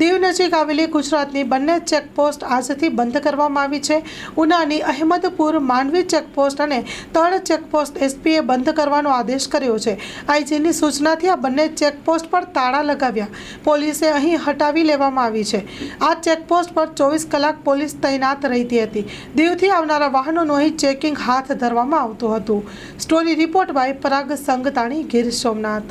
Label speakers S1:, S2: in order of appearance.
S1: દીવ નજીક આવેલી ગુજરાતની બંને ચેકપોસ્ટ આજથી બંધ કરવામાં આવી છે. ઉનાની અહેમદપુર માંડવી ચેકપોસ્ટ અને તળ ચેકપોસ્ટ એસપીએ બંધ કરવાનો આદેશ કર્યો છે. આઈજીની સૂચનાથી આ બંને ચેકપોસ્ટ પર તાળા લગાવ્યા. પોલીસે અહીં હટાવી લેવામાં આવી છે. આ ચેકપોસ્ટ પર ચોવીસ કલાક પોલીસ તૈનાત રહેતી હતી. દીવથી આવનારા વાહનોનું અહીં ચેકિંગ હાથ ધરવામાં આવતું હતું. Story report by Parag Sangtani, Gir Somnath.